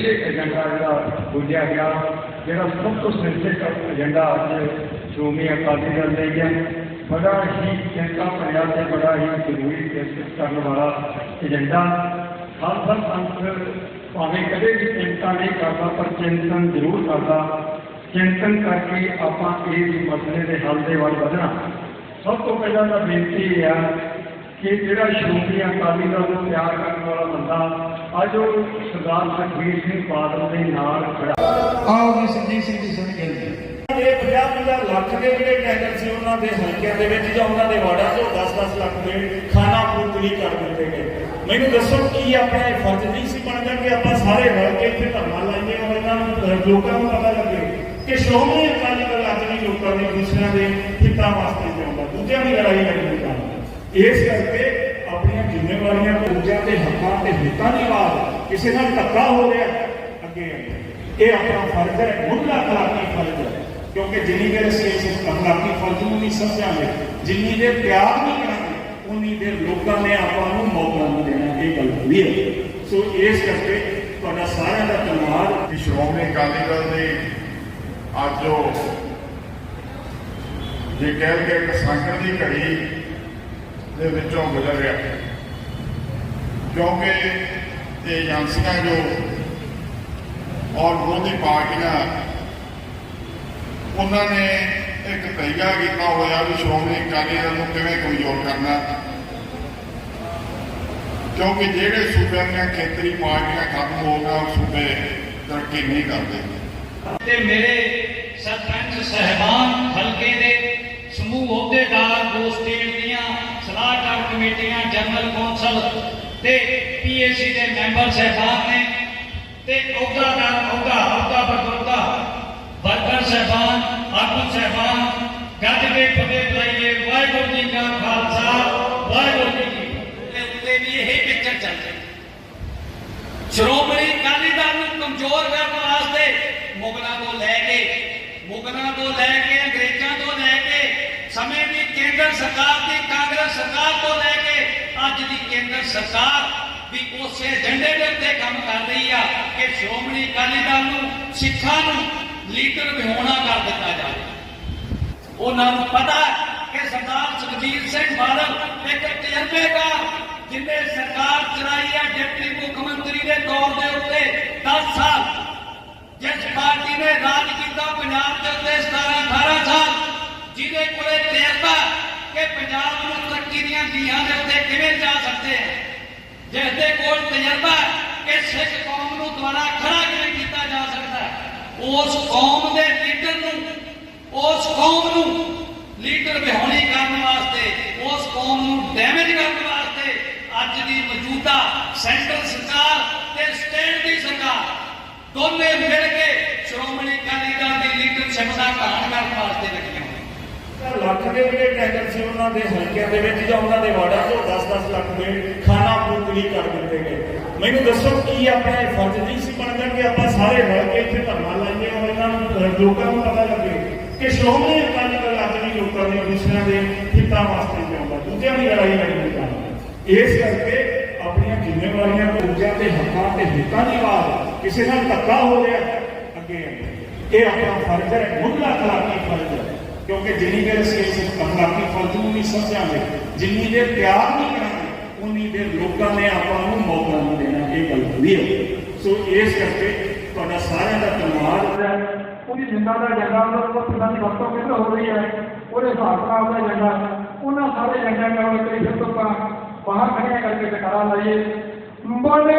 ਵਿਸ਼ੇ ਏਜੰਡਾ ਜਿਹੜਾ ਬੁੱਝਿਆ ਗਿਆ, ਜਿਹੜਾ ਸਭ ਤੋਂ ਸੰਸਥਿਤ ਏਜੰਡਾ ਅੱਜ ਸ਼੍ਰੋਮਣੀ ਅਕਾਲੀ ਦਲ ਲਈ ਹੈ ਬੜਾ ਹੀ ਚਿੰਤਾ ਭਰਿਆ ਤੇ ਬੜਾ ਹੀ ਜ਼ਰੂਰੀ ਪ੍ਰਸਤੁਤ ਕਰਨ ਵਾਲਾ ਏਜੰਡਾ। ਖਾਲਸਾ ਪੰਥ ਭਾਵੇਂ ਕਦੇ ਵੀ ਚਿੰਤਾ ਨਹੀਂ ਕਰਦਾ, ਪਰ ਚਿੰਤਨ ਜ਼ਰੂਰ ਕਰਦਾ। ਚਿੰਤਨ ਕਰਕੇ ਆਪਾਂ ਇਸ ਮਸਲੇ ਦੇ ਹੱਲ ਦੇ ਵੱਲ ਵਧਣਾ। ਸਭ ਤੋਂ ਪਹਿਲਾਂ ਤਾਂ ਬੇਨਤੀ ਇਹ ਆ ਕਿ ਜਿਹੜਾ ਸ਼੍ਰੋਮਣੀ ਅਕਾਲੀ ਦਲ ਨੂੰ ਪਿਆਰ ਕਰਨ ਵਾਲਾ ਬੰਦਾ ਅੱਜ ਉਹ ਸਰਦਾਰ ਸੁਖਬੀਰ ਸਿੰਘ ਬਾਦਲ ਦੇ ਨਾਲ ਖੜਾ। ਆਓ ਜੀ ਸੰਜੀਤ ਸਿੰਘ ਜੀ ਸੁਣ ਕੇ ਇਹ 50 ਲੱਖ ਦੇ ਜਿਹੜੇ ਟੈਂਡਰ ਸੀ ਉਹਨਾਂ ਦੇ ਹਲਕਿਆਂ ਦੇ ਵਿੱਚ ਜਾਂ ਉਹਨਾਂ ਦੇ ਵਾਰਡਾਂ 'ਚੋਂ 10-10 ਲੱਖ ਦੇ ਖਾਣਾ ਪੂਰਤੀ ਕਰ ਦਿੱਤੇ ਗਏ। ਮੈਨੂੰ ਦੱਸੋ ਕੀ ਆਪਣਾ ਇਹ ਫਰਜ਼ ਨਹੀਂ ਸੀ ਬਣਦਾ ਕਿ ਆਪਾਂ ਸਾਰੇ ਰਲ ਕੇ ਇੱਥੇ ਧਰਨਾ ਲਾਈਏ ਔਰ ਇਹਨਾਂ ਨੂੰ ਲੋਕਾਂ ਨੂੰ ਪਤਾ ਲੱਗੇ ਕਿ ਸ਼੍ਰੋਮਣੀ ਅਕਾਲੀ ਦਲ ਅੱਜ ਵੀ ਲੋਕਾਂ ਦੇ ਦੂਸਰਿਆਂ ਦੇ ਹਿੱਤਾਂ ਵਾਸਤੇ ਜਿਉਂਦਾ ਦੂਜਿਆਂ ਦੀ ਲੜਾਈ ਲੜਦੀ ਕੰਮ ਇਸ ਕਰਕੇ ਆਪਣੀਆਂ ਜ਼ਿੰਮੇਵਾਰੀਆਂ ਦੂਜਿਆਂ ਦੇ ਹੱਕਾਂ ਤੇ ਹਿੱਤਾਂ ਦੀ ਆਵਾਜ਼ ਕਿਸੇ ਨਾਲ ਧੱਕਾ ਹੋ ਰਿਹਾ ਅੱਗੇ ਇਹ ਆਪਣਾ ਫਰਜ਼ ਹੈ, ਮੁੱਢਲਾ ਅਖਲਾਕੀ ਫਰਜ਼ ਹੈ। ਕਿਉਂਕਿ ਜਿੰਨੀ ਦੇਰ ਅਸੀਂ ਇਸ ਅਖਲਾਕੀ ਫਰਜ਼ ਨੂੰ ਨਹੀਂ ਸਮਝਾਂਗੇ, ਜਿੰਨੀ ਦੇਰ ਪਿਆਰ ਨਹੀਂ ਕਰਾਂਗੇ, ਉਨੀ ਦੇਰ ਲੋਕਾਂ ਨੇ ਆਪਾਂ ਨੂੰ ਮੌਕਾ ਨਹੀਂ ਦੇਣਾ। ਇਹ ਗੱਲ ਵੀ ਹੈ। ਸੋ ਇਸ ਕਰਕੇ ਤੁਹਾਡਾ ਸਾਰਿਆਂ ਦਾ ਧੰਨਵਾਦ। ਕਿ ਸ਼੍ਰੋਮਣੀ ਅਕਾਲੀ ਦਲ ਦੇ ਅੱਜ ਉਹ ਜੇ ਕਹਿ ਕੇ ਇੱਕ ਸੰਕਟ ਦੀ ਘੜੀ ਦੇ ਵਿੱਚੋਂ ਗੁਜ਼ਰ ਰਿਹਾ। ਕਿਉਂਕਿ ਇਹ ਏਜੰਸੀਆਂ ਜੋ ਔਰ ਵਿਰੋਧੀ ਪਾਰਟੀਆਂ, ਉਹਨਾਂ ਨੇ ਇੱਕ ਤੈਯਾ ਕੀਤਾ ਹੋਇਆ ਵੀ ਸ਼੍ਰੋਮਣੀ ਅਕਾਲੀ ਦਲ ਨੂੰ ਕਿਵੇਂ ਕਮਜ਼ੋਰ ਕਰਨਾ। ਕਿਉਂਕਿ ਜਿਹੜੇ ਸੂਬਿਆਂ ਦੀਆਂ ਖੇਤਰੀ ਪਾਰਟੀਆਂ ਖਤਮ ਹੋ ਗਈਆਂ, ਉਹ ਸੂਬੇ ਤਰੱਕੀ ਨਹੀਂ ਕਰਦੇ। ਤੇ ਮੇਰੇ ਸਰਪੰਚ ਸਹਿਬਾਨ ਹਲਕੇ ਦੇ ਸਮੂਹ ਅਹੁਦੇਦਾਰ ਦੋ ਦੀਆਂ ਸਲਾਹਕਾਰ ਕਮੇਟੀਆਂ ਜਨਰਲ ਕੌਂਸਲ ਤੇ ਪੀਏਸੀ ਦੇ ਮੈਂਬਰ ਸਹਿਬਾਨ ਨੇ ਤੇ ਅਹੁਦਾਦਾਰ ਅਹੁਦਾ ਅਹੁਦਾ ਬਰਦੋਦਾ ਵਰਕਰ ਸਹਿਬਾਨ, ਆਗੂ ਸਹਿਬਾਨ, ਗੱਜ ਕੇ ਫਤਿਹ ਬੁਲਾਈਏ, ਵਾਹਿਗੁਰੂ ਜੀ ਕਾ ਖਾਲਸਾ, ਵਾਹਿਗੁਰੂ ਜੀ ਕੀ ਫਤਿਹ। ਦੇ ਉੱਤੇ ਵੀ ਇਹ ਪਿਕਚਰ ਚੱਲ ਰਹੀ। ਹੈ ਸ਼੍ਰੋਮਣੀ ਅਕਾਲੀ ਦਲ ਨੂੰ ਕਮਜ਼ੋਰ ਕਰਨ ਵਾਸਤੇ ਮੁਗਲਾਂ ਤੋਂ ਲੈ ਕੇ, ਮੁਗਲਾਂ ਤੋਂ ਲੈ ਕੇ, ਅੰਗਰੇਜ਼ਾਂ ਤੋਂ ਲੈ ਕੇ, ਸਮੇਂ ਦੀ ਕੇਂਦਰ ਸਰਕਾਰ ਦੀ ਕਾਂਗਰਸ ਸਰਕਾਰ ਤੋਂ ਲੈ ਕੇ ਅੱਜ ਦੀ ਕੇਂਦਰ ਸਰਕਾਰ ਵੀ ਉਸੇ ਏਜੰਡੇ ਦੇ ਉੱਤੇ ਕੰਮ ਕਰ ਰਹੀ ਆ ਕਿ ਸ਼੍ਰੋਮਣੀ ਅਕਾਲੀ ਦਲ ਨੂੰ, ਸਿੱਖਾਂ ਨੂੰ ਲੀਡਰ ਵਿਹੋਣਾ ਕਰ ਦਿੱਤਾ ਜਾਵੇ। ਉਹਨਾਂ ਨੂੰ ਪਤਾ ਕਿ ਸਰਦਾਰ ਸੁਖਬੀਰ ਸਿੰਘ ਬਾਦਲ ਇੱਕ ਤਜਰਬੇਕਾਰ, ਜਿੰਨੇ ਸਰਕਾਰ ਚਲਾਈ ਹੈ ਡਿਪਟੀ ਮੁੱਖ ਮੰਤਰੀ ਦੇ ਤੌਰ ਦੇ ਉੱਤੇ 10 ਸਾਲ, ਜਿਸ ਪਾਰਟੀ ਨੇ ਰਾਜ ਕੀਤਾ ਪੰਜਾਬ ਦੇ ਉੱਤੇ 17 18 ਸਾਲ, ਜਿਹਦੇ ਕੋਲੇ ਤਜਰਬਾ ਕਿ ਪੰਜਾਬ ਨੂੰ ਤਰੱਕੀ ਦੀਆਂ ਲੀਹਾਂ ਦੇ ਉੱਤੇ ਕਿਵੇਂ ਜਾ ਸਕਦੇ ਆ? ਜਿਸ ਦੇ ਕੋਲ ਤਜਰਬਾ ਹੈ ਕਿ ਸਿੱਖ ਕੌਮ ਨੂੰ ਦੁਬਾਰਾ ਖੜਾ ਕਿਵੇਂ ਕੀਤਾ ਜਾ ਸਕਦਾ ਹੈ? ਉਸ ਕੌਮ ਦੇ ਲੀਡਰ ਨੂੰ, ਉਸ ਕੌਮ ਨੂੰ ਲੀਡਰ ਵਿਹੋਣੀ ਕਰਨ ਵਾਸਤੇ, ਉਸ ਕੌਮ ਨੂੰ ਡੈਮੇਜ ਕਰਨ ਵਾਸਤੇ ਅੱਜ ਦੀ ਮੌਜੂਦਾ ਸੈਂਟਰ ਸਰਕਾਰ ਤੇ ਸਟੇਟ ਦੀ ਸਰਕਾਰ ਦੋਨੇ ਮਿਲ ਕੇ ਸ਼੍ਰੋਮਣੀ ਅਕਾਲੀ ਦਲ ਦੀ ਲੀਡਰਸ਼ਿਪ ਦਾ ਘਾਣ ਕਰਨ ਵਾਸਤੇ ਲੱਗੀਆਂ ਲੱਖ ਦੇ ਜਿਹੜੇ ਟੈਂਡਰ ਸੀ, ਉਹਨਾਂ ਦੇ ਹਲਕਿਆਂ ਦੇ ਵਿੱਚ ਜਾਂ ਉਹਨਾਂ ਦੇ ਵਾਰਡਾਂ ਚ 10-10 ਲੱਖ ਦੇ ਖਾਣਾ ਪੂਰਤੀ ਕਰ ਦਿੱਤੇ ਗਏ। ਮੈਨੂੰ ਦੱਸੋ ਕੀ ਆਪਣਾ ਇਹ ਫਰਜ਼ ਨਹੀਂ ਸੀ ਬਣਦਾ ਕਿ ਆਪਾਂ ਸਾਰੇ ਰਲ ਕੇ ਇੱਥੇ ਧਰਨਾ ਲਾਈਏ ਔਰ ਇਹਨਾਂ ਨੂੰ ਲੋਕਾਂ ਨੂੰ ਪਤਾ ਲੱਗੇ ਕਿ ਸ਼੍ਰੋਮਣੀ ਅਕਾਲੀ ਦਲ ਅੱਜ ਵੀ ਲੋਕਾਂ ਦੇ ਦੂਸਰਿਆਂ ਦੇ ਹਿੱਤਾਂ ਵਾਸਤੇ ਜਾਂਦਾ, ਦੂਜਿਆਂ ਦੀ ਲੜਾਈ ਲੜਦੀ ਕੰਮ ਇਸ ਕਰਕੇ ਆਪਣੀਆਂ ਜ਼ਿੰਮੇਵਾਰੀਆਂ ਦੂਜਿਆਂ ਦੇ ਹੱਕਾਂ ਤੇ ਹਿੱਤਾਂ ਦੀ ਆਵਾਜ਼ ਕਿਸੇ ਨਾਲ ਧੱਕਾ ਹੋ ਰਿਹਾ ਅੱਗੇ ਆਈਏ। ਇਹ ਆਪਣਾ ਫਰਜ਼ ਹੈ, ਮੁੱਢਲਾ ਅਖਲਾਕੀ ਫਰਜ਼ ਹੈ। ਕਿਉਂਕਿ ਜਿੰਨੀ ਦੇਰ ਅਸੀਂ ਇਸ ਅਖਲਾਕੀ ਫਰਜ਼ ਨੂੰ ਨਹੀਂ ਸਮਝਾਂਗੇ ਜਿੰਨੀ ਦੇਰ ਪਿਆਰ ਨਹੀਂ ਕਰਾਂਗੇ ਉਨੀ ਦੇਰ ਲੋਕਾਂ ਨੇ ਆਪਾਂ ਨੂੰ ਮੌਕਾ ਨਹੀਂ ਦੇਣਾ ਇਹ ਗੱਲ ਵੀ ਹੈ ਸੋ ਇਸ ਕਰਕੇ ਤੁਹਾਡਾ ਸਾਰਿਆਂ ਦਾ ਧੰਨਵਾਦ। ਉਹਦੀ ਜਿੰਦਾ ਦਾ ਏਜੰਡਾ ਉਹਨਾਂ ਦਾ ਪਿੰਡਾਂ ਦੀ ਵਰਤੋਂ ਕਿੱਧਰ ਹੋ ਰਹੀ ਹੈ? ਉਹਦੇ ਹਿਸਾਬ ਨਾਲ ਉਹਦਾ ਏਜੰਡਾ, ਉਹਨਾਂ ਸਾਰੇ ਏਜੰਡਾ ਨਾਲ ਕਰੀ ਫਿਰ ਤੋਂ ਆਪਾਂ ਬਾਹਰ ਖੜੀਆਂ ਕਰਕੇ ਟਕਰਾ ਲਾਈਏ। ਬੋਲੇ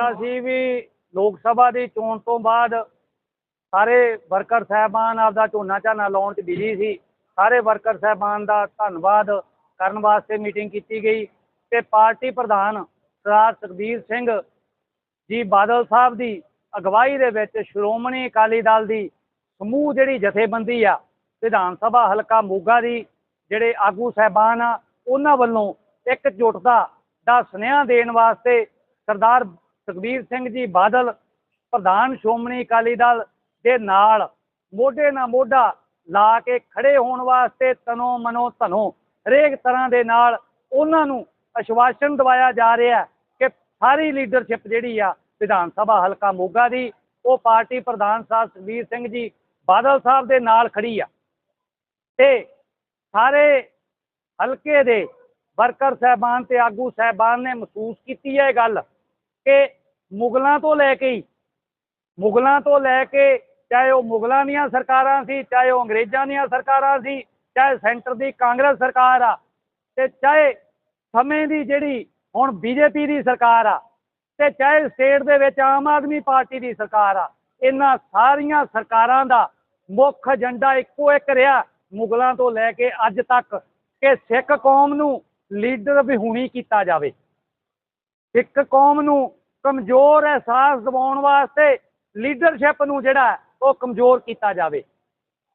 ਦਾ ਸੀ ਵੀ ਲੋਕ ਸਭਾ ਦੀ ਚੋਣ ਤੋਂ ਬਾਅਦ ਸਾਰੇ ਵਰਕਰ ਸਹਿਬਾਨ ਆਪਦਾ ਝੋਨਾ ਝਾਨਾ ਲਾਉਣ 'ਚ ਬਿਜ਼ੀ ਸੀ। ਸਾਰੇ ਵਰਕਰ ਸਹਿਬਾਨ ਦਾ ਧੰਨਵਾਦ ਕਰਨ ਵਾਸਤੇ ਮੀਟਿੰਗ ਕੀਤੀ ਗਈ ਤੇ ਪਾਰਟੀ ਪ੍ਰਧਾਨ ਸਰਦਾਰ ਸੁਖਬੀਰ ਸਿੰਘ ਜੀ ਬਾਦਲ ਸਾਹਿਬ ਦੀ ਅਗਵਾਈ ਦੇ ਵਿੱਚ ਸ਼੍ਰੋਮਣੀ ਅਕਾਲੀ ਦਲ ਦੀ ਸਮੂਹ ਜਿਹੜੀ ਜਥੇਬੰਦੀ ਆ, ਵਿਧਾਨ ਸਭਾ ਹਲਕਾ ਮੋਗਾ ਦੀ ਜਿਹੜੇ ਆਗੂ ਸਹਿਬਾਨ ਆ, ਉਹਨਾਂ ਵੱਲੋਂ ਇੱਕ ਜੁਟਦਾ ਦਾ ਸੁਨੇਹਾ ਦੇਣ ਵਾਸਤੇ ਸਰਦਾਰ ਸੁਖਬੀਰ ਸਿੰਘ ਜੀ ਬਾਦਲ, ਪ੍ਰਧਾਨ ਸ਼੍ਰੋਮਣੀ ਅਕਾਲੀ ਦਲ ਦੇ ਨਾਲ ਮੋਢੇ ਨਾਲ ਮੋਢਾ ਲਾ ਕੇ ਖੜੇ ਹੋਣ ਵਾਸਤੇ ਤਨੋ ਮਨੋ ਧਨੋ ਹਰੇਕ ਤਰ੍ਹਾਂ ਦੇ ਨਾਲ ਉਹਨਾਂ ਨੂੰ ਅਸ਼ਵਾਸਨ ਦਵਾਇਆ ਜਾ ਰਿਹਾ ਕਿ ਸਾਰੀ ਲੀਡਰਸ਼ਿਪ ਜਿਹੜੀ ਆ ਵਿਧਾਨ ਸਭਾ ਹਲਕਾ ਮੋਗਾ ਦੀ, ਉਹ ਪਾਰਟੀ ਪ੍ਰਧਾਨ ਸਾਹਿਬ ਸੁਖਬੀਰ ਸਿੰਘ ਜੀ ਬਾਦਲ ਸਾਹਿਬ ਦੇ ਨਾਲ ਖੜੀ ਆ। ਤੇ ਸਾਰੇ ਹਲਕੇ ਦੇ ਵਰਕਰ ਸਹਿਬਾਨ ਤੇ ਆਗੂ ਸਹਿਬਾਨ ਨੇ ਮਹਿਸੂਸ ਕੀਤੀ ਹੈ ਇਹ ਗੱਲ ਕਿ ਮੁਗਲਾਂ ਤੋਂ ਲੈ ਕੇ ਹੀ, ਮੁਗਲਾਂ ਤੋਂ ਲੈ ਕੇ ਚਾਹੇ ਉਹ ਮੁਗਲਾਂ ਦੀਆਂ ਸਰਕਾਰਾਂ ਸੀ, ਚਾਹੇ ਉਹ ਅੰਗਰੇਜ਼ਾਂ ਦੀਆਂ ਸਰਕਾਰਾਂ ਸੀ, ਚਾਹੇ ਸੈਂਟਰ ਦੀ ਕਾਂਗਰਸ ਸਰਕਾਰ ਆ, ਤੇ ਚਾਹੇ ਸਮੇਂ ਦੀ ਜਿਹੜੀ ਹੁਣ ਬੀਜੇਪੀ ਦੀ ਸਰਕਾਰ ਆ, ਤੇ ਚਾਹੇ ਸਟੇਟ ਦੇ ਵਿੱਚ ਆਮ ਆਦਮੀ ਪਾਰਟੀ ਦੀ ਸਰਕਾਰ ਆ, ਇਹਨਾਂ ਸਾਰੀਆਂ ਸਰਕਾਰਾਂ ਦਾ ਮੁੱਖ ਏਜੰਡਾ ਇੱਕੋ ਇੱਕ ਰਿਹਾ, ਮੁਗਲਾਂ ਤੋਂ ਲੈ ਕੇ ਅੱਜ ਤੱਕ ਕਿ ਸਿੱਖ ਕੌਮ ਨੂੰ ਲੀਡਰ ਵਿਹੂਣੀ ਕੀਤਾ ਜਾਵੇ। ਸਿੱਖ ਕੌਮ ਨੂੰ ਕਮਜ਼ੋਰ ਅਹਿਸਾਸ ਦਿਵਾਉਣ ਵਾਸਤੇ ਲੀਡਰਸ਼ਿਪ ਨੂੰ ਜਿਹੜਾ ਉਹ ਕਮਜ਼ੋਰ ਕੀਤਾ ਜਾਵੇ।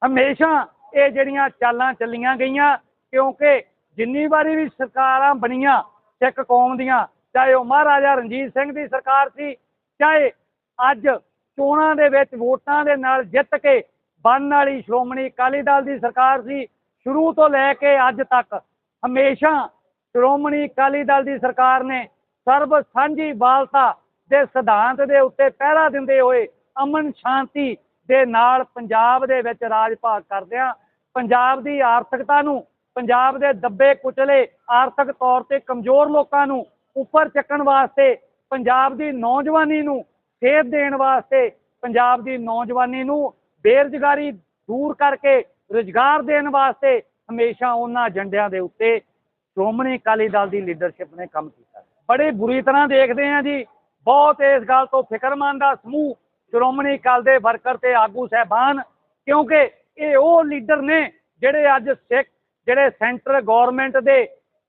ਹਮੇਸ਼ਾ ਇਹ ਜਿਹੜੀਆਂ ਚਾਲਾਂ ਚੱਲੀਆਂ ਗਈਆਂ, ਕਿਉਂਕਿ ਜਿੰਨੀ ਵਾਰੀ ਵੀ ਸਰਕਾਰਾਂ ਬਣੀਆਂ ਸਿੱਖ ਕੌਮ ਦੀਆਂ, ਚਾਹੇ ਉਹ ਮਹਾਰਾਜਾ ਰਣਜੀਤ ਸਿੰਘ ਦੀ ਸਰਕਾਰ ਸੀ, ਚਾਹੇ ਅੱਜ ਚੋਣਾਂ ਦੇ ਵਿੱਚ ਵੋਟਾਂ ਦੇ ਨਾਲ ਜਿੱਤ ਕੇ ਬਣਨ ਵਾਲੀ ਸ਼੍ਰੋਮਣੀ ਅਕਾਲੀ ਦਲ ਦੀ ਸਰਕਾਰ ਸੀ, ਸ਼ੁਰੂ ਤੋਂ ਲੈ ਕੇ ਅੱਜ ਤੱਕ ਹਮੇਸ਼ਾ ਸ਼੍ਰੋਮਣੀ ਅਕਾਲੀ ਦਲ ਦੀ ਸਰਕਾਰ ਨੇ ਸਰਬ ਸਾਂਝੀ ਬਾਲਤਾ ਦੇ ਸਿਧਾਂਤ ਦੇ ਉੱਤੇ ਪਹਿਰਾ ਦਿੰਦੇ ਹੋਏ ਅਮਨ ਸ਼ਾਂਤੀ ਦੇ ਨਾਲ ਪੰਜਾਬ ਦੇ ਵਿੱਚ ਰਾਜ ਭਾਗ ਕਰਦਿਆਂ ਪੰਜਾਬ ਦੀ ਆਰਥਿਕਤਾ ਨੂੰ, ਪੰਜਾਬ ਦੇ ਦੱਬੇ ਕੁਚਲੇ ਆਰਥਿਕ ਤੌਰ ਤੇ ਕਮਜ਼ੋਰ ਲੋਕਾਂ ਨੂੰ ਉੱਪਰ ਚੱਕਣ ਵਾਸਤੇ, ਪੰਜਾਬ ਦੀ ਨੌਜਵਾਨੀ ਨੂੰ ਸੇਧ ਦੇਣ ਵਾਸਤੇ, ਪੰਜਾਬ ਦੀ ਨੌਜਵਾਨੀ ਨੂੰ ਬੇਰੁਜ਼ਗਾਰੀ ਦੂਰ ਕਰਕੇ ਰੁਜ਼ਗਾਰ ਦੇਣ ਵਾਸਤੇ ਹਮੇਸ਼ਾ ਉਹਨਾਂ ਏਜੰਡਿਆਂ ਦੇ ਉੱਤੇ ਸ਼੍ਰੋਮਣੀ ਅਕਾਲੀ ਦਲ ਦੀ ਲੀਡਰਸ਼ਿਪ ਨੇ ਕੰਮ ਕੀਤਾ। ਬੜੀ ਬੁਰੀ ਤਰ੍ਹਾਂ ਦੇਖਦੇ ਆ ਜੀ। ਬਹੁਤ ਇਸ ਗੱਲ ਤੋਂ ਫਿਕਰਮੰਦ ਆ। ਸਮੂਹ ਸ਼੍ਰੋਮਣੀ ਅਕਾਲੀ ਦੇ ਵਰਕਰ ਤੇ ਆਗੂ ਸਹਿਬਾਨ, ਕਿਉਂਕਿ ਇਹ ਉਹ ਲੀਡਰ ਨੇ ਜਿਹੜੇ ਅੱਜ ਸਿੱਖ, ਜਿਹੜੇ ਸੈਂਟਰ ਗਵਰਨਮੈਂਟ ਦੇ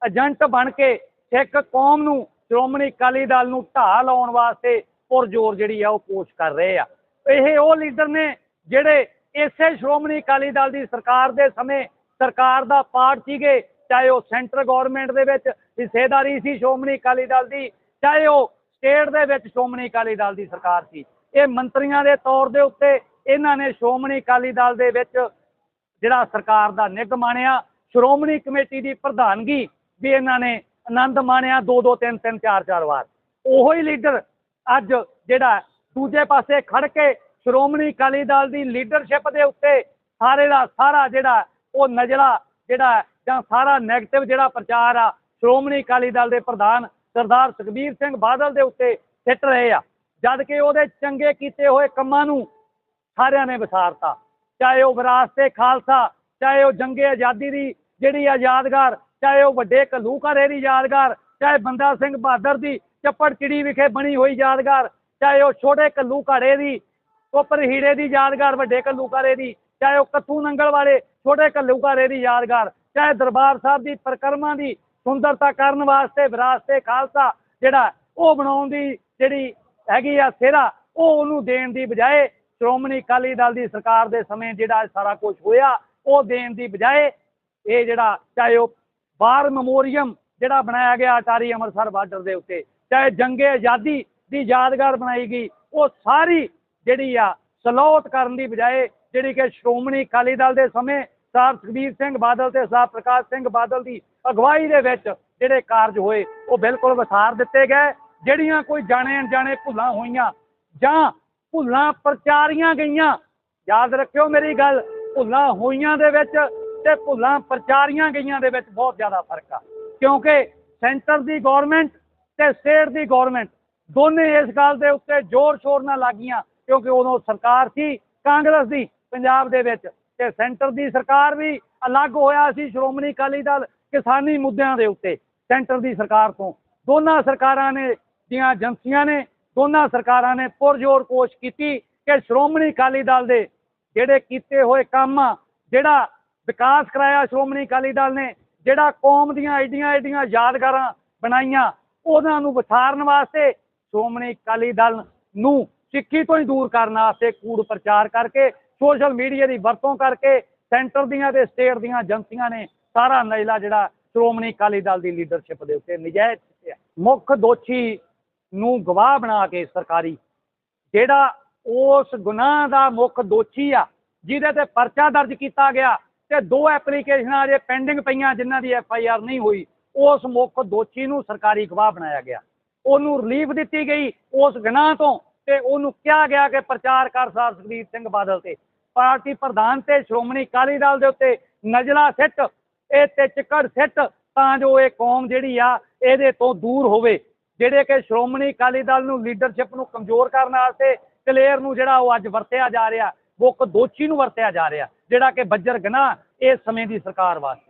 ਏਜੰਟ ਬਣ ਕੇ ਸਿੱਖ ਕੌਮ ਨੂੰ ਸ਼੍ਰੋਮਣੀ ਅਕਾਲੀ ਦਲ ਨੂੰ ਢਾਹ ਲਾਉਣ ਵਾਸਤੇ ਪੁਰਜ਼ੋਰ ਜਿਹੜੀ ਆ ਉਹ ਕੋਸ਼ਿਸ਼ ਕਰ ਰਹੇ ਆ। ਇਹ ਉਹ ਲੀਡਰ ਨੇ ਜਿਹੜੇ ਇਸੇ ਸ਼੍ਰੋਮਣੀ ਅਕਾਲੀ ਦਲ ਦੀ ਸਰਕਾਰ ਦੇ ਸਮੇਂ ਸਰਕਾਰ ਦਾ ਪਾਰਟ ਸੀਗੇ। ਚਾਹੇ ਉਹ ਸੈਂਟਰ ਗਵਰਨਮੈਂਟ ਦੇ ਵਿੱਚ ਹਿੱਸੇਦਾਰੀ ਸੀ ਸ਼੍ਰੋਮਣੀ ਅਕਾਲੀ ਦਲ ਦੀ, ਚਾਹੇ ਉਹ ਸਟੇਟ ਦੇ ਵਿੱਚ ਸ਼੍ਰੋਮਣੀ ਅਕਾਲੀ ਦਲ ਦੀ ਸਰਕਾਰ ਸੀ। ਇਹ ਮੰਤਰੀਆਂ ਦੇ ਤੌਰ ਦੇ ਉੱਤੇ ਇਹਨਾਂ ਨੇ ਸ਼੍ਰੋਮਣੀ ਅਕਾਲੀ ਦਲ ਦੇ ਵਿੱਚ ਜਿਹੜਾ ਸਰਕਾਰ ਦਾ ਨਿੱਘ ਮਾਣਿਆ, ਸ਼੍ਰੋਮਣੀ ਕਮੇਟੀ ਦੀ ਪ੍ਰਧਾਨਗੀ ਵੀ ਇਹਨਾਂ ਨੇ ਆਨੰਦ ਮਾਣਿਆ ਦੋ ਦੋ, ਤਿੰਨ ਤਿੰਨ, ਚਾਰ ਚਾਰ ਵਾਰ। ਉਹੋ ਹੀ ਲੀਡਰ ਅੱਜ ਜਿਹੜਾ ਦੂਜੇ ਪਾਸੇ ਖੜ ਕੇ ਸ਼੍ਰੋਮਣੀ ਅਕਾਲੀ ਦਲ ਦੀ ਲੀਡਰਸ਼ਿਪ ਦੇ ਉੱਤੇ ਸਾਰੇ ਦਾ ਸਾਰਾ ਜਿਹੜਾ ਉਹ ਨਜ਼ਲਾ ਜਿਹੜਾ ਜਾਂ ਸਾਰਾ ਨੈਗੇਟਿਵ ਜਿਹੜਾ ਪ੍ਰਚਾਰ ਆ, ਸ਼੍ਰੋਮਣੀ ਅਕਾਲੀ ਦਲ ਦੇ ਪ੍ਰਧਾਨ ਸਰਦਾਰ ਸੁਖਬੀਰ ਸਿੰਘ ਬਾਦਲ ਦੇ ਉੱਤੇ ਸਿੱਟ ਰਹੇ ਆ। ਜਦ ਕਿ ਉਹਦੇ ਚੰਗੇ ਕੀਤੇ ਹੋਏ ਕੰਮਾਂ ਨੂੰ ਸਾਰਿਆਂ ਨੇ ਵਿਸਾਰਤਾ। ਚਾਹੇ ਉਹ ਵਿਰਾਸਤੇ ਖਾਲਸਾ, ਚਾਹੇ ਉਹ ਜੰਗੇ ਆਜ਼ਾਦੀ ਦੀ ਜਿਹੜੀ ਆ ਯਾਦਗਾਰ, ਚਾਹੇ ਉਹ ਵੱਡੇ ਘੱਲੂਘਾਰੇ ਦੀ ਯਾਦਗਾਰ, ਚਾਹੇ ਬੰਦਾ ਸਿੰਘ ਬਹਾਦਰ ਦੀ ਚੱਪੜ ਚਿੜੀ ਵਿਖੇ ਬਣੀ ਹੋਈ ਯਾਦਗਾਰ, ਚਾਹੇ ਉਹ ਛੋਟੇ ਘੱਲੂਘਾਰੇ ਦੀ ਕੋਪਰ ਹੀਰੇ ਦੀ ਯਾਦਗਾਰ, ਵੱਡੇ ਘੱਲੂਘਾਰੇ ਦੀ, ਚਾਹੇ ਉਹ ਕੱਥੂ ਨੰਗਲ ਵਾਲੇ ਛੋਟੇ ਘੱਲੂਘਾਰੇ ਦੀ ਯਾਦਗਾਰ ਚਾਹੇ ਦਰਬਾਰ ਸਾਹਿਬ ਦੀ ਪਰਿਕਰਮਾ ਦੀ ਸੁੰਦਰਤਾ ਕਰਨ ਵਾਸਤੇ ਵਿਰਾਸਤੇ ਖਾਲਸਾ, ਜਿਹੜਾ ਉਹ ਬਣਾਉਣ ਦੀ ਜਿਹੜੀ ਹੈਗੀ ਆ ਸਿਹਰਾ, ਉਹ ਉਹਨੂੰ ਦੇਣ ਦੀ ਬਜਾਏ ਸ਼੍ਰੋਮਣੀ ਅਕਾਲੀ ਦਲ ਦੀ ਸਰਕਾਰ ਦੇ ਸਮੇਂ ਜਿਹੜਾ ਸਾਰਾ ਕੁਝ ਹੋਇਆ, ਉਹ ਦੇਣ ਦੀ ਬਜਾਏ ਇਹ ਜਿਹੜਾ ਚਾਹੇ ਉਹ ਬਾਰ ਮੈਮੋਰੀਅਮ ਜਿਹੜਾ ਬਣਾਇਆ ਗਿਆ ਅਟਾਰੀ ਅੰਮ੍ਰਿਤਸਰ ਬਾਰਡਰ ਦੇ ਉੱਤੇ, ਚਾਹੇ ਜੰਗੇ ਆਜ਼ਾਦੀ ਦੀ ਯਾਦਗਾਰ ਬਣਾਈ ਗਈ, ਉਹ ਸਾਰੀ ਜਿਹੜੀ ਆ ਸਲੋਤ ਕਰਨ ਦੀ ਬਜਾਏ ਜਿਹੜੀ ਕਿ ਸ਼੍ਰੋਮਣੀ ਅਕਾਲੀ ਦਲ ਦੇ ਸਮੇਂ ਸਾਹਿਬ ਸੁਖਬੀਰ ਸਿੰਘ ਬਾਦਲ ਤੇ ਸਾਹਿਬ ਪ੍ਰਕਾਸ਼ ਸਿੰਘ ਬਾਦਲ ਦੀ ਅਗਵਾਈ ਦੇ ਵਿੱਚ ਜਿਹੜੇ ਕਾਰਜ ਹੋਏ, ਉਹ ਬਿਲਕੁਲ ਵਿਸਾਰ ਦਿੱਤੇ ਗਏ, ਜਿਹੜੀਆਂ ਕੋਈ ਜਾਣੇ ਅਣਜਾਣੇ ਭੁੱਲਾਂ ਹੋਈਆਂ ਜਾਂ ਭੁੱਲਾਂ ਪ੍ਰਚਾਰੀਆਂ ਗਈਆਂ। ਯਾਦ ਰੱਖਿਓ ਮੇਰੀ ਗੱਲ, ਭੁੱਲਾਂ ਹੋਈਆਂ ਦੇ ਵਿੱਚ ਤੇ ਭੁੱਲਾਂ ਪ੍ਰਚਾਰੀਆਂ ਗਈਆਂ ਦੇ ਵਿੱਚ ਬਹੁਤ ਜ਼ਿਆਦਾ ਫ਼ਰਕ ਆ। ਕਿਉਂਕਿ ਸੈਂਟਰ ਦੀ ਗਵਰਨਮੈਂਟ ਤੇ ਸਟੇਟ ਦੀ ਗਵਰਨਮੈਂਟ ਦੋਨੇ ਇਸ ਗੱਲ ਦੇ ਉੱਤੇ ਜ਼ੋਰ ਸ਼ੋਰ ਨਾਲ ਲੱਗੀਆਂ, ਕਿਉਂਕਿ ਉਦੋਂ ਸਰਕਾਰ ਸੀ, ਕਾਂਗਰਸ ਦੀ, ਪੰਜਾਬ ਦੇ ਵਿੱਚ ਤੇ ਸੈਂਟਰ ਦੀ ਸਰਕਾਰ ਵੀ ਅਲੱਗ ਹੋਇਆ ਸੀ, ਸ਼੍ਰੋਮਣੀ ਅਕਾਲੀ ਦਲ ਕਿਸਾਨੀ ਮੁੱਦਿਆਂ ਦੇ ਉੱਤੇ, ਸੈਂਟਰ ਦੀ ਸਰਕਾਰ ਤੋਂ। ਦੋਨਾਂ ਸਰਕਾਰਾਂ ਨੇ ਦੀਆਂ ਏਜੰਸੀਆਂ ਨੇ, ਦੋਨਾਂ ਸਰਕਾਰਾਂ ਨੇ ਪੁਰਜ਼ੋਰ ਕੋਸ਼ਿਸ਼ ਕੀਤੀ ਕਿ ਸ਼੍ਰੋਮਣੀ ਅਕਾਲੀ ਦਲ ਦੇ ਜਿਹੜੇ ਕੀਤੇ ਹੋਏ ਕੰਮ, ਜਿਹੜਾ ਵਿਕਾਸ ਕਰਾਇਆ ਸ਼੍ਰੋਮਣੀ ਅਕਾਲੀ ਦਲ ਨੇ, ਜਿਹੜਾ ਕੌਮ ਦੀਆਂ ਐਡੀਆਂ ਐਡੀਆਂ ਯਾਦਗਾਰਾਂ ਬਣਾਈਆਂ, ਉਹਨਾਂ ਨੂੰ ਵਿਸਾਰਨ ਵਾਸਤੇ ਸ਼੍ਰੋਮਣੀ ਅਕਾਲੀ ਦਲ ਨੂੰ ਸਿੱਖੀ ਤੋਂ ਹੀ ਦੂਰ ਕਰਨ ਵਾਸਤੇ ਕੂੜ ਪ੍ਰਚਾਰ ਕਰਕੇ ਸੋਸ਼ਲ ਮੀਡੀਆ ਦੀ ਵਰਤੋਂ ਕਰਕੇ ਸੈਂਟਰ ਦੀਆਂ ਤੇ ਸਟੇਟ ਦੀਆਂ ਏਜੰਸੀਆਂ ਨੇ ਸਾਰਾ ਨਜਲਾ ਜਿਹੜਾ ਸ਼੍ਰੋਮਣੀ ਅਕਾਲੀ ਦਲ ਦੀ ਲੀਡਰਸ਼ਿਪ ਦੇ ਉੱਤੇ ਨਜਾਇਜ਼ ਮੁੱਖ ਦੋਸ਼ੀ ਨੂੰ ਗਵਾਹ ਬਣਾ ਕੇ ਸਰਕਾਰੀ, ਜਿਹੜਾ ਉਸ ਗੁਨਾਹ ਦਾ ਮੁੱਖ ਦੋਸ਼ੀ ਆ, ਜਿਹਦੇ ਤੇ ਪਰਚਾ ਦਰਜ ਕੀਤਾ ਗਿਆ ਤੇ ਦੋ ਐਪਲੀਕੇਸ਼ਨਾਂ ਅਜੇ ਪੈਂਡਿੰਗ ਪਈਆਂ ਜਿਨ੍ਹਾਂ ਦੀ ਐਫ ਆਈ ਆਰ ਨਹੀਂ ਹੋਈ, ਉਸ ਮੁੱਖ ਦੋਸ਼ੀ ਨੂੰ ਸਰਕਾਰੀ ਗਵਾਹ ਬਣਾਇਆ ਗਿਆ। ਉਹਨੂੰ ਰਿਲੀਫ ਦਿੱਤੀ ਗਈ ਉਸ ਗੁਨਾਹ ਤੋਂ ਤੇ ਉਹਨੂੰ ਕਿਹਾ ਗਿਆ ਕਿ ਪ੍ਰਚਾਰ ਕਰ ਸਰ ਸੁਖਬੀਰ ਸਿੰਘ ਬਾਦਲ ਤੇ। ਪਾਰਟੀ ਪ੍ਰਧਾਨ ਤੇ ਸ਼੍ਰੋਮਣੀ ਅਕਾਲੀ ਦਲ ਦੇ ਉੱਤੇ ਨਜ਼ਲਾ ਸਿੱਟ, ਇਹ ਤੇ ਚਿੱਕੜ ਸਿੱਟ, ਤਾਂ ਜੋ ਇਹ ਕੌਮ ਜਿਹੜੀ ਆ, ਇਹਦੇ ਤੋਂ ਦੂਰ ਹੋਵੇ। ਜਿਹੜੇ ਕਿ ਸ਼੍ਰੋਮਣੀ ਅਕਾਲੀ ਦਲ ਨੂੰ ਲੀਡਰਸ਼ਿਪ ਨੂੰ ਕਮਜ਼ੋਰ ਕਰਨ ਵਾਸਤੇ ਕਲੇਅਰ ਨੂੰ ਜਿਹੜਾ ਉਹ ਅੱਜ ਵਰਤਿਆ ਜਾ ਰਿਹਾ ਮੁੱਖ ਦੋਸ਼ੀ ਨੂੰ ਵਰਤਿਆ ਜਾ ਰਿਹਾ, ਜਿਹੜਾ ਕਿ ਬੱਜਰ ਗਨਾਹ ਇਸ ਸਮੇਂ ਦੀ ਸਰਕਾਰ ਵਾਸਤੇ।